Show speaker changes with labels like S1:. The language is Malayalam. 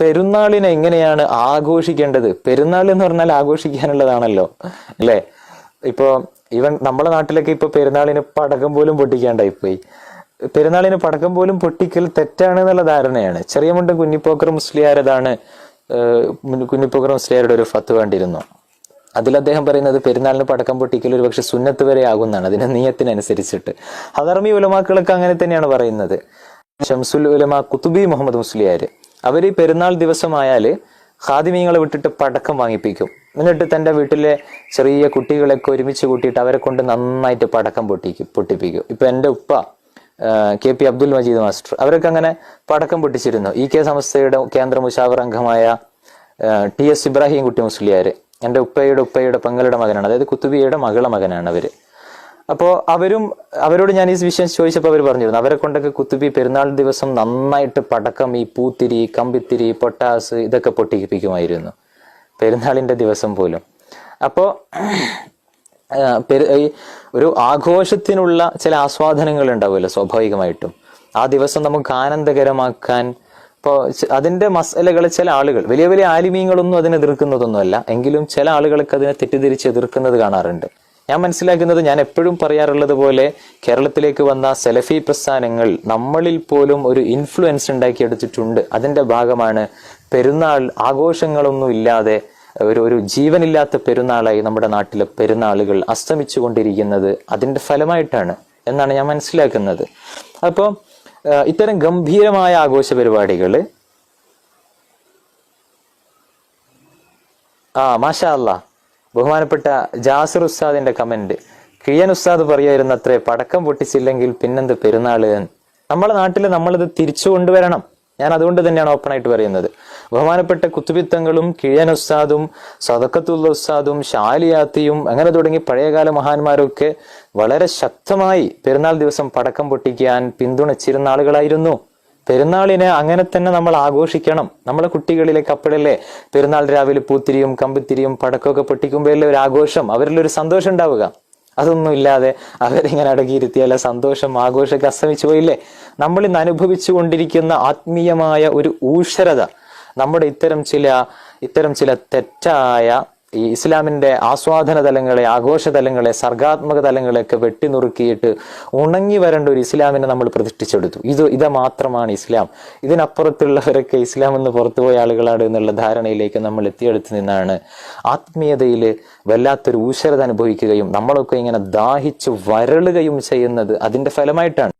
S1: പെരുന്നാളിനെ എങ്ങനെയാണ് ആഘോഷിക്കേണ്ടത്? പെരുന്നാൾ എന്ന് പറഞ്ഞാൽ ആഘോഷിക്കാനുള്ളതാണല്ലോ അല്ലേ? ഇപ്പോ ഇവൻ നമ്മുടെ നാട്ടിലൊക്കെ ഇപ്പൊ പെരുന്നാളിന് പടക്കം പോലും പൊട്ടിക്കാണ്ടായി പോയി. പെരുന്നാളിന് പടക്കം പോലും പൊട്ടിക്കൽ തെറ്റാണ് എന്നുള്ള ധാരണയാണ്. ചെറിയ മുണ്ട് കുഞ്ഞിപ്പോക്കർ മുസ്ലിയാരതാണ് കുഞ്ഞിപ്പോക്കർ മുസ്ലിയാരുടെ ഒരു ഫത്ത് വേണ്ടിയിരുന്നു അതിൽ അദ്ദേഹം പറയുന്നത് പെരുന്നാളിന് പടക്കം പൊട്ടിക്കൽ ഒരു പക്ഷെ സുന്നത്ത് വരെ ആകുന്നതാണ് അതിന്റെ നിയത്തിനനുസരിച്ചിട്ട്. ഹദർമി ഉലമാക്കളൊക്കെ അങ്ങനെ തന്നെയാണ് പറയുന്നത്. ഷംസുൽ ഉലമ കുത്തുബി മുഹമ്മദ് മുസ്ലിയാര് ഈ പെരുന്നാൾ ദിവസമായാൽ ഖാദിമീങ്ങളെ വിട്ടിട്ട് പടക്കം വാങ്ങിപ്പിക്കും. എന്നിട്ട് തന്റെ വീട്ടിലെ ചെറിയ കുട്ടികളൊക്കെ ഒരുമിച്ച് കൂട്ടിയിട്ട് അവരെ കൊണ്ട് നന്നായിട്ട് പടക്കം പൊട്ടിക്കും പൊട്ടിപ്പിക്കും. ഇപ്പൊ എന്റെ ഉപ്പ K P Abdul Majeed master അവരൊക്കെ അങ്ങനെ പടക്കം പൊട്ടിച്ചിരുന്നു. ഇ കെ സംസ്ഥയുടെ കേന്ദ്ര മുഷാവർ അംഗമായ ടി എസ് ഇബ്രാഹിം കുട്ടി മുസ്ലിയാർ എന്റെ ഉപ്പയുടെ ഉപ്പയുടെ പെങ്ങളുടെ മകനാണ്. അതായത് കുത്തുബിയുടെ മകളെ മകനാണ് അവർ. അപ്പോ അവരും അവരോട് ഞാൻ ഈ വിഷയം ചോദിച്ചപ്പോൾ അവർ പറഞ്ഞിരുന്നു. അവരെ കൊണ്ടൊക്കെ കുത്തുബി പെരുന്നാൾ ദിവസം നന്നായിട്ട് പടക്കം ഈ പൂത്തിരി കമ്പിത്തിരി പൊട്ടാസ് ഇതൊക്കെ പൊട്ടിപ്പിക്കുമായിരുന്നു. പെരുന്നാളിന്റെ ദിവസം പോലും. അപ്പോൾ ഒരു ആഘോഷത്തിനുള്ള ചില ആസ്വാദനങ്ങൾ ഉണ്ടാവുമല്ലോ സ്വാഭാവികമായിട്ടും. ആ ദിവസം നമുക്ക് ആനന്ദകരമാക്കാൻ ഇപ്പോൾ അതിന്റെ മസലകൾ ചില ആളുകൾ വലിയ വലിയ ആലിമീങ്ങളൊന്നും അതിനെ എതിർക്കുന്നതൊന്നുമല്ല. എങ്കിലും ചില ആളുകൾക്ക് അതിനെ തെറ്റിദ്ധരിച്ച് എതിർക്കുന്നത് കാണാറുണ്ട്. ഞാൻ മനസ്സിലാക്കുന്നത് ഞാൻ എപ്പോഴും പറയാറുള്ളത് പോലെ കേരളത്തിലേക്ക് വന്ന സെലഫി പ്രസ്ഥാനങ്ങൾ നമ്മളിൽ പോലും ഒരു ഇൻഫ്ലുവൻസ് ഉണ്ടാക്കിയെടുത്തിട്ടുണ്ട്. അതിന്റെ ഭാഗമാണ് പെരുന്നാൾ ആഘോഷങ്ങളൊന്നും ഇല്ലാതെ ഒരു ഒരു ജീവനില്ലാത്ത പെരുന്നാളായി നമ്മുടെ നാട്ടിലെ പെരുന്നാളുകൾ അസ്തമിച്ചു കൊണ്ടിരിക്കുന്നത് അതിന്റെ ഫലമായിട്ടാണ് എന്നാണ് ഞാൻ മനസ്സിലാക്കുന്നത്. അപ്പോൾ ഇത്തരം ഗംഭീരമായ ആഘോഷ പരിപാടികൾ ആ മാഷാ അല്ലാ ബഹുമാനപ്പെട്ട ജാസിർ ഉസ്താദിന്റെ കമന്റ് കിഴൻ ഉസ്താദ് പറയായിരുന്നു അത്രേ പടക്കം പൊട്ടിച്ചില്ലെങ്കിൽ പിന്നെന്ത് പെരുന്നാൾ. നമ്മുടെ നാട്ടിൽ നമ്മളിത് തിരിച്ചു കൊണ്ടുവരണം. ഞാൻ അതുകൊണ്ട് തന്നെയാണ് ഓപ്പൺ ആയിട്ട് പറയുന്നത്. ബഹുമാനപ്പെട്ട കുത്തുബിത്തങ്ങളും കിഴൻ ഉസ്താദും സദക്കത്തുള്ള ഉസ്താദും ഷാലിയാത്തിയും അങ്ങനെ തുടങ്ങി പഴയകാല മഹാന്മാരൊക്കെ വളരെ ശക്തമായി പെരുന്നാൾ ദിവസം പടക്കം പൊട്ടിക്കാൻ പിന്തുണച്ചിരുന്ന ആളുകളായിരുന്നു. പെരുന്നാളിനെ അങ്ങനെ തന്നെ നമ്മൾ ആഘോഷിക്കണം. നമ്മളെ കുട്ടികളിലേക്ക് അപ്പോഴല്ലേ പെരുന്നാൾ രാവിലെ പൂത്തിരിയും കമ്പിത്തിരിയും പടക്കമൊക്കെ പൊട്ടിക്കുമ്പോഴല്ലേ ഒരു ആഘോഷം. അവരിലൊരു സന്തോഷം ഉണ്ടാവുക. അതൊന്നും ഇല്ലാതെ അവരിങ്ങനെ അടങ്ങിയിരുത്തിയാൽ സന്തോഷം ആഘോഷമൊക്കെ അസ്തമിച്ചു പോയില്ലേ? നമ്മൾ ഇന്ന് അനുഭവിച്ചു കൊണ്ടിരിക്കുന്ന ആത്മീയമായ ഒരു ഊഷരത. നമ്മുടെ ഇത്തരം ചില ഇത്തരം ചില തെറ്റായ ഈ ഇസ്ലാമിന്റെ ആസ്വാദന തലങ്ങളെ ആഘോഷ തലങ്ങളെ സർഗാത്മക തലങ്ങളെയൊക്കെ വെട്ടിനുറുക്കിയിട്ട് ഉണങ്ങി വരേണ്ട ഒരു ഇസ്ലാമിനെ നമ്മൾ പ്രതിഷ്ഠിച്ചെടുത്തു. ഇത് ഇത് മാത്രമാണ് ഇസ്ലാം. ഇതിനപ്പുറത്തുള്ളവരൊക്കെ ഇസ്ലാം എന്ന് പുറത്തുപോയ ആളുകളാണ് എന്നുള്ള ധാരണയിലേക്ക് നമ്മൾ എത്തിയെടുത്ത് നിന്നാണ് ആത്മീയതയിൽ വല്ലാത്തൊരു ഊശ്വരത അനുഭവിക്കുകയും നമ്മളൊക്കെ ഇങ്ങനെ ദാഹിച്ചു വരളുകയും ചെയ്യുന്നത് അതിന്റെ ഫലമായിട്ടാണ്.